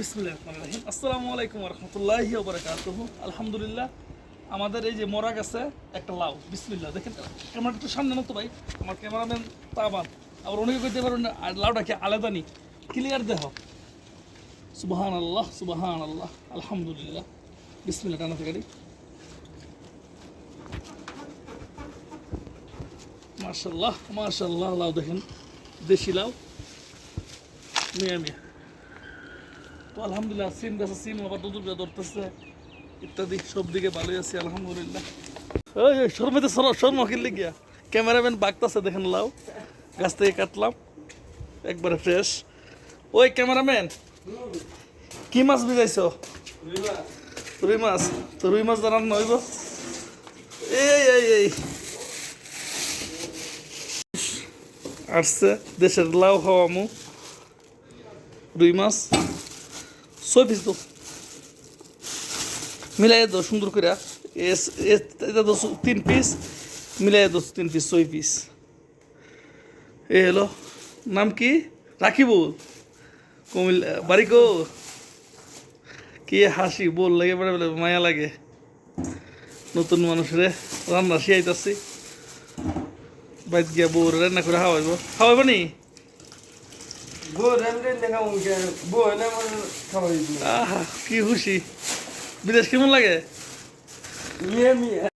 বিসমুল্লাহ রহিম। আসসালামু আলাইকুম রহমতুল্লাহি ওবরাকাতুহ আলহামদুলিল্লাহ, আমাদের এই যে মরাগ আছে, একটা লাউ। বিসমিল্লাহ, দেখেন ক্যামেরা একটু সামনে না ভাই। আমার ক্যামেরাম্যান তাবান আবার অনেকে কইতে পারবেন আর লাউটা কি আলাদা নি? ক্লিয়ার দেহ। সুবাহান আল্লাহ সুবাহান আল্লাহ আলহামদুলিল্লাহ। বিসমিল্লাহ, টানা থেকে মার্শাল্লাহ মার্শাল্লাহ লাউ দেখেন। দেশি লাউ। মিয়া মিয়া। আলহামদুলিল্লাহ, সিম গাছে, সিম আবার দুদুর ধরতেছে। ইত্যাদি, সব দিকে ভালোই আছি, আলহামদুলিল্লাহ। ওই ওই শর্মেতে শর্ম কিনলে গিয়া। ক্যামেরাম্যান বাগতাছে, দেখেন লাউ। গাছ থেকে কাটলাম, একবারে ফ্রেশ ওই ক্যামেরাম্যান, কি মাছ ভিজাইছো? রুই মাছ। তো রুই মাছ জানান নইব। এই এই এই। আসছে, দেশের লাউ খাওয়া মু রুই মাছ। ছয় পিস তো। মিলাই দো সুন্দর করে এটা দো তিন পিস মিলাই দো তিন পিস ছয় পিস এ হলো, নাম কি? রাখিবুল কুমিল্লা বাড়ি কো? কি হাসি, বল লাগে বলে বলে মায়া লাগে। নতুন মানুষরে রান্না শিয়াইতাছি। বাইত গিয়া বউ রান্না করে খাওয়াইব। খাওয়াইব নি? কি খুশি বিদেশ কেমন লাগে মিয়া মিয়া